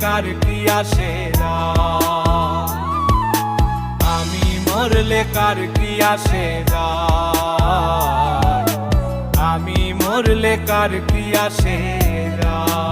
কার কি আসে আমি মরলে কার কি আসে আমি মরলে কার কি আসে যায়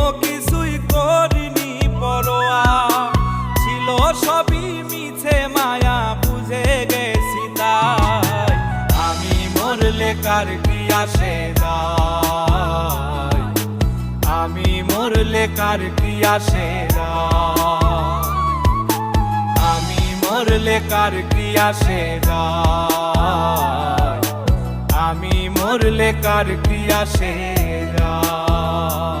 কার কি যায়? আমি মরলে কার কি যায়? আমি মরলে কার কি যায়? আমি মরলে কার কি আসে যায়?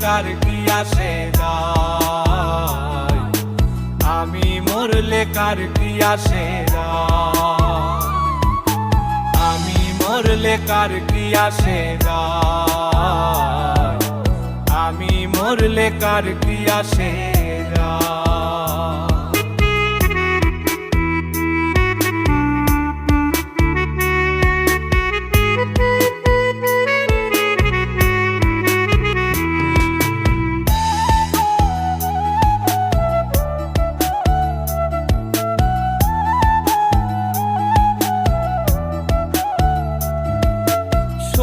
কার কি আসে যায়? আমি মরলে কার কি আসে আমি মরলে কার কি আসে যায়? আমি মরলে কার কি আসে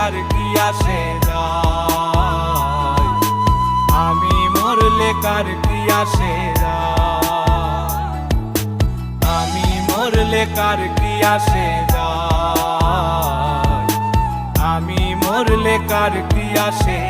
কার কি আসে যায়? আমি মরলে কার কি আসে যায়? আমি মরলে কার কি আসে যায়? আমি মরলে কার কি আসে